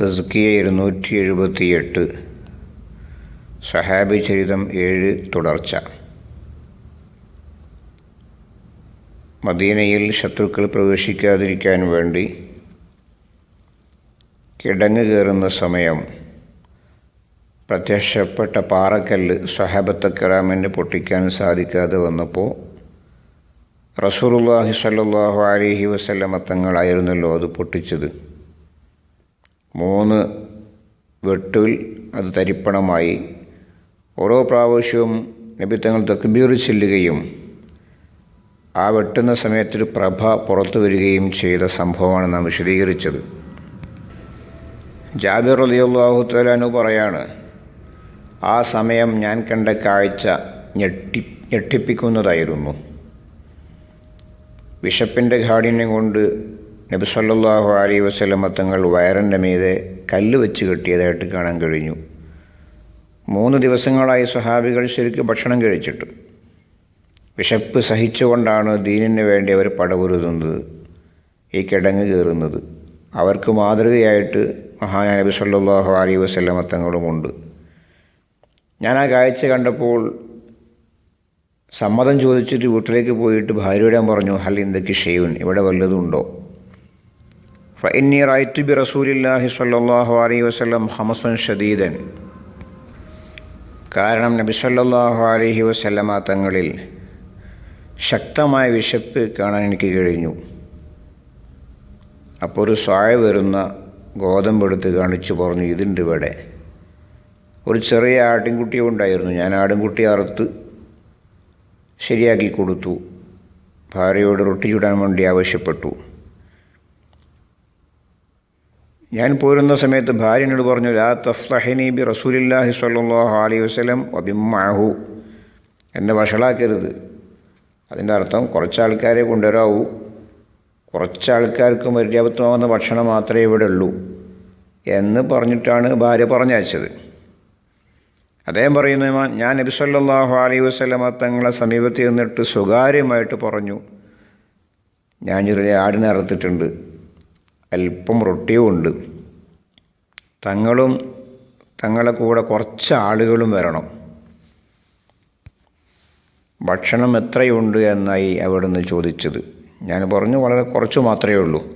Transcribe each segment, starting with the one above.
തസ്കിയ ഇരുന്നൂറ്റി എഴുപത്തിയെട്ട് സഹാബി ചരിതം ഏഴ് തുടർച്ച. മദീനയിൽ ശത്രുക്കൾ പ്രവേശിക്കാതിരിക്കാൻ വേണ്ടി കിടങ്ങ് കയറുന്ന സമയം പ്രത്യക്ഷപ്പെട്ട പാറക്കല്ല് സഹാബത്തക്കറാമിന് പൊട്ടിക്കാൻ സാധിക്കാതെ വന്നപ്പോൾ റസൂലുള്ളാഹി സ്വല്ലല്ലാഹു അലൈഹി വസല്ലമ തങ്ങളായിരുന്നല്ലോ അത് പൊട്ടിച്ചത്. മൂന്ന് വെട്ടിൽ അത് തരിപ്പണമായി. ഓരോ പ്രാവശ്യവും നബി തങ്ങൾ തക്ബീർ ചെല്ലുകയും ആ വെട്ടുന്ന സമയത്തൊരു പ്രഭ പുറത്തു വരികയും ചെയ്ത സംഭവമാണ് നാം വിശദീകരിച്ചത്. ജാബിർ അലിയല്ലാഹു തലാനു പറയാണ് ആ സമയം ഞാൻ കണ്ട കാഴ്ച ഞെട്ടി ഞെട്ടിപ്പിക്കുന്നതായിരുന്നു. വിശപ്പിന്റെ കാഠിന്യം കൊണ്ട് നബി സല്ലല്ലാഹു അലൈഹി വസല്ലമ തങ്ങൾ വയറിന്റെ മീതെ കല്ല് വെച്ച് കെട്ടിയതായിട്ട് കാണാൻ കഴിഞ്ഞു. മൂന്ന് ദിവസങ്ങളായി സ്വഹാബികൾ ശരിക്കും ഭക്ഷണം കഴിച്ചിട്ട്. വിശപ്പ് സഹിച്ചുകൊണ്ടാണ് ദീനിന് വേണ്ടി അവർ പടപുരുതുന്നത് ഈ കിടങ്ങ് കയറുന്നത്. അവർക്ക് മാതൃകയായിട്ട് മഹാനായ നബി സല്ലാഹു അലൈഹി വസല്ലമ തങ്ങളുമുണ്ട് ഞാൻ ആ കാഴ്ച കണ്ടപ്പോൾ സമ്മതം ചോദിച്ചിട്ട് വീട്ടിലേക്ക് പോയിട്ട് ഭാര്യയോടെ പറഞ്ഞു ഹൽ എന്തൊക്കെ ഷെയ്വൻ ഇവിടെ ഫഇന്നി റൈറ്റു ബി റസൂലില്ലാഹി സ്വല്ലല്ലാഹു അലൈഹി വസല്ലം ഹമസൻ ഷദീദൻ കാരണം നബി സല്ലാഹു അലൈഹി വസല്ലമ തങ്ങളിൽ ശക്തമായ വിശപ്പ് കാണാൻ എനിക്ക് കഴിഞ്ഞു. അപ്പോൾ ഒരു സ്വായ വരുന്ന ഗോതമ്പെടുത്ത് കാണിച്ചു പറഞ്ഞു ഇതുണ്ട് ഇവിടെ. ഒരു ചെറിയ ആട്ടിൻകുട്ടി ഉണ്ടായിരുന്നു. ഞാൻ ആട്ടിൻകുട്ടി അറുത്ത് ശരിയാക്കി കൊടുത്തു. ഭാര്യയോട് റൊട്ടി ചുടാൻ വേണ്ടി ആവശ്യപ്പെട്ടു. ഞാൻ പോരുന്ന സമയത്ത് ഭാര്യനോട് പറഞ്ഞു ലാ തഫ്ലഹിനി ബി റസൂലില്ലാഹി സ്വല്ലല്ലാഹു അലൈഹി വസല്ലം വബിമ്മാഹു. എന്നെ വഷളാക്കരുത്. അതിന്റെ അർത്ഥം കുറച്ച് ആൾക്കാരെ കൊണ്ടുവരാവൂ. കുറച്ച് ആൾക്കാർക്ക് ഭക്ഷണം മാത്രമേ ഇവിടെ ഉള്ളൂ എന്ന് പറഞ്ഞിട്ടാണ് ഭാര്യ പറഞ്ഞയച്ചത്. അദ്ദേഹം പറയുന്ന ഞാൻ നബി സല്ലല്ലാഹു അലൈഹി വസല്ലമ തങ്ങളെ സമീപത്ത് നിന്നിട്ട് സ്വകാര്യമായിട്ട് പറഞ്ഞു. ഞാൻ ചെറിയ ആടിനെ അറുത്തിട്ടുണ്ട്. അല്പം റൊട്ടിയും ഉണ്ട് തങ്ങളും തങ്ങളെ കൂടെ കുറച്ച് ആളുകളും വരണം. ഭക്ഷണം എത്രയുണ്ട് എന്നായി അവിടുന്ന് ചോദിച്ചത്. ഞാൻ പറഞ്ഞു വളരെ കുറച്ച് മാത്രമേ ഉള്ളൂ.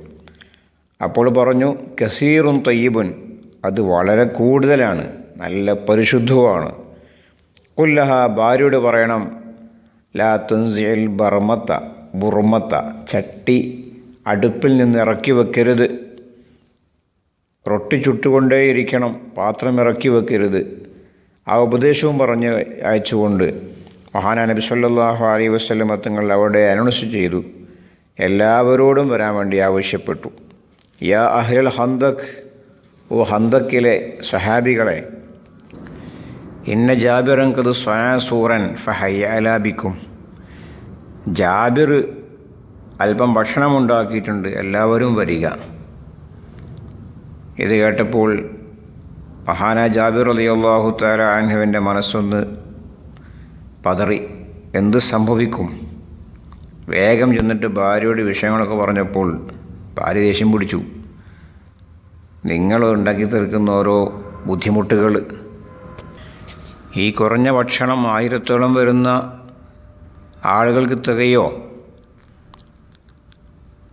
അപ്പോൾ പറഞ്ഞു കസീറും തയ്യബുൻ അത് വളരെ കൂടുതലാണ് നല്ല പരിശുദ്ധവുമാണ്. കുല്ലഹ ഭാര്യയോട് പറയണം ലാ തുൻസിൽ ബർമത്ത ബുർമത്ത ചട്ടി അടുപ്പിൽ നിന്ന് ഇറക്കി വെക്കരുത്. റൊട്ടി ചുട്ടുകൊണ്ടേയിരിക്കണം പാത്രം ഇറക്കി വെക്കരുത്. ആ ഉപദേശവും പറഞ്ഞ് അയച്ചുകൊണ്ട് മഹാനാ നബി സല്ലാഹു അലൈഹി വസ്ലം തങ്ങൾ അവിടെ അനൗൺസ് ചെയ്തു. എല്ലാവരോടും വരാൻ വേണ്ടി ആവശ്യപ്പെട്ടു. യാ അഹ്ലൽ ഹന്തക് ഓ ഹന്തക്കിലെ സഹാബികളെ ഇന്ന ജാബിറങ്കത് സ്വയാസൂറൻ ഫഹയ്യാലാബിക്കും ജാബിർ അല്പം ഭക്ഷണമുണ്ടാക്കിയിട്ടുണ്ട്. എല്ലാവരും വരിക. ഇത് കേട്ടപ്പോൾ മഹാന ജാബിർ അലി അള്ളാഹു താല മനസ്സൊന്ന് പതറി. എന്ത് സംഭവിക്കും? വേഗം ചെന്നിട്ട് ഭാര്യയോട് വിഷയങ്ങളൊക്കെ പറഞ്ഞപ്പോൾ ഭാര്യ ദേഷ്യം പിടിച്ചു. നിങ്ങൾ ഉണ്ടാക്കി തീർക്കുന്ന ഓരോ ബുദ്ധിമുട്ടുകൾ ഈ കുറഞ്ഞ ഭക്ഷണം ആയിരത്തോളം വരുന്ന ആളുകൾക്ക് തികയോ?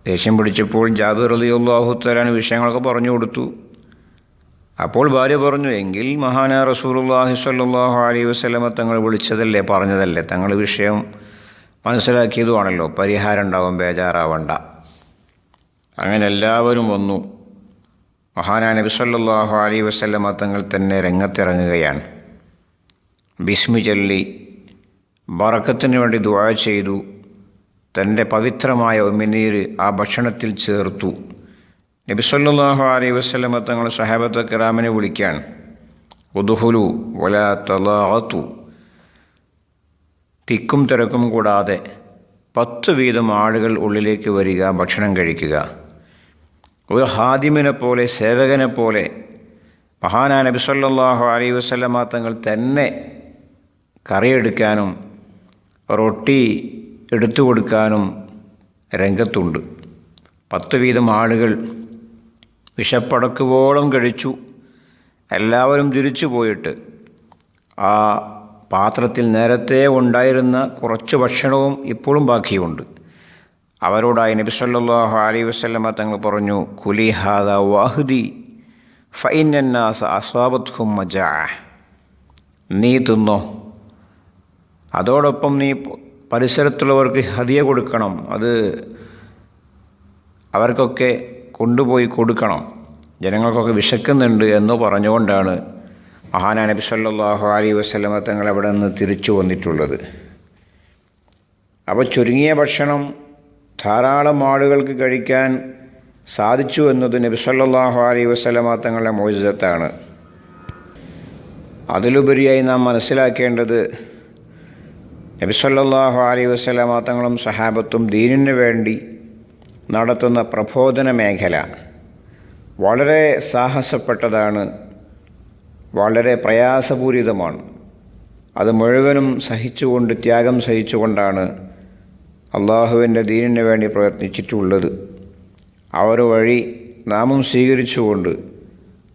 ദേഷ്യം പിടിച്ചപ്പോൾ ജാബിർ അലി അള്ളാഹു തലാൻ വിഷയങ്ങളൊക്കെ പറഞ്ഞു കൊടുത്തു. അപ്പോൾ ഭാര്യ പറഞ്ഞു എങ്കിൽ മഹാന റസൂലുള്ളാഹി സ്വല്ലല്ലാഹു അലൈഹി വസ്ലമ തങ്ങൾ വിളിച്ചതല്ലേ പറഞ്ഞതല്ലേ? തങ്ങൾ വിഷയം മനസ്സിലാക്കിയതുമാണല്ലോ. പരിഹാരം ഉണ്ടാവും ബേജാറാവണ്ട. അങ്ങനെ എല്ലാവരും വന്നു. മഹാനാ നബി സല്ലാഹു അലൈഹി വസല്ലമ തങ്ങൾ തന്നെ രംഗത്തിറങ്ങുകയാണ്. ബിസ്മി ചൊല്ലി ബറക്കത്തിന് വേണ്ടി ദുആ ചെയ്തു. തന്റെ പവിത്രമായ ഉമിനീര് ആ ഭക്ഷണത്തിൽ ചേർത്തു. നബി സല്ലല്ലാഹു അലൈഹി വസല്ലമ തങ്ങൾ സഹാബത്ത് കിറാമിനെ വിളിക്കാൻ ഉദുഹുലു വല തലാത്തു തിക്കും തിരക്കും കൂടാതെ പത്ത് വീതം ആളുകൾ ഉള്ളിലേക്ക് വരിക ഭക്ഷണം കഴിക്കുക. ഒരു ഹാദിമിനെ പോലെ സേവകനെ പോലെ മഹാനാ നബി സല്ലല്ലാഹു അലൈഹി വസല്ലമ തങ്ങൾ തന്നെ കറിയെടുക്കാനും റൊട്ടി എടുത്തു കൊടുക്കാനും രംഗത്തുണ്ട്. പത്ത് വീതം ആളുകൾ വിശപ്പടക്കുവോളം കഴിച്ചു. എല്ലാവരും തിരിച്ചു പോയിട്ട് ആ പാത്രത്തിൽ നേരത്തെ ഉണ്ടായിരുന്ന കുറച്ച് ഭക്ഷണവും ഇപ്പോഴും ബാക്കിയുണ്ട്. അവരോടായി നബി സല്ലാഹു അലൈ വസ്ലമ തങ്ങൾ പറഞ്ഞു കുലി ഹാദ വാഹുദി ഫൈനന്നാസ അസ്വാബത്ഹും മജാ. നീ തിന്നോ. അതോടൊപ്പം നീ പരിസരത്തുള്ളവർക്ക് ഹതിയ കൊടുക്കണം. അത് അവർക്കൊക്കെ കൊണ്ടുപോയി കൊടുക്കണം. ജനങ്ങൾക്കൊക്കെ വിശക്കുന്നുണ്ട് എന്ന് പറഞ്ഞുകൊണ്ടാണ് മഹാനാ നബി സല്ലാഹു അലൈ വസ്ലമ തങ്ങൾ അവിടെ നിന്ന് തിരിച്ചു വന്നിട്ടുള്ളത്. അപ്പോൾ ചുരുങ്ങിയ ഭക്ഷണം ധാരാളം ആളുകൾക്ക് കഴിക്കാൻ സാധിച്ചു എന്നത് നബി സല്ലാഹു അലൈ വസ്ലമ തങ്ങളുടെ മോചിതത്താണ്. അതിലുപരിയായി നാം മനസ്സിലാക്കേണ്ടത് നബി അലൈ തങ്ങളും സഹാബത്തും ദീനിന് വേണ്ടി നടത്തുന്ന പ്രബോധന മേഖല വളരെ സാഹസപ്പെട്ടതാണ് വളരെ പ്രയാസപൂരിതമാണ്. അത് മുഴുവനും സഹിച്ചുകൊണ്ട് ത്യാഗം സഹിച്ചുകൊണ്ടാണ് അള്ളാഹുവിന്റെ ദീനിന് വേണ്ടി പ്രയത്നിച്ചിട്ടുള്ളത് അവർ വഴി നാമം സ്വീകരിച്ചുകൊണ്ട്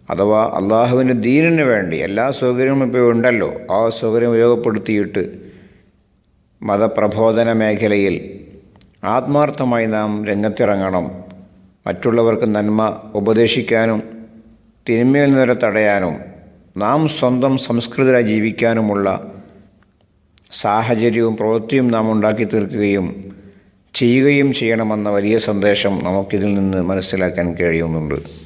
അഥവാ അള്ളാഹുവിന്റെ ദീനിന് വേണ്ടി എല്ലാ സൗകര്യവും ഇപ്പോൾ ഉണ്ടല്ലോ ആ സൗകര്യം ഉപയോഗപ്പെടുത്തിയിട്ട് മതപ്രബോധന മേഖലയിൽ ആത്മാർത്ഥമായി നാം രംഗത്തിറങ്ങണം. മറ്റുള്ളവർക്ക് നന്മ ഉപദേശിക്കാനും തിന്മയിൽ നിന്നവരെ തടയാനും നാം സ്വന്തം സംസ്കൃതരായി ജീവിക്കാനുമുള്ള സാഹചര്യവും പ്രവൃത്തിയും നാം ഉണ്ടാക്കി തീർക്കുകയും ചെയ്യുകയും ചെയ്യണമെന്ന വലിയ സന്ദേശം നമുക്കിതിൽ നിന്ന് മനസ്സിലാക്കാൻ കഴിയുന്നുണ്ട്.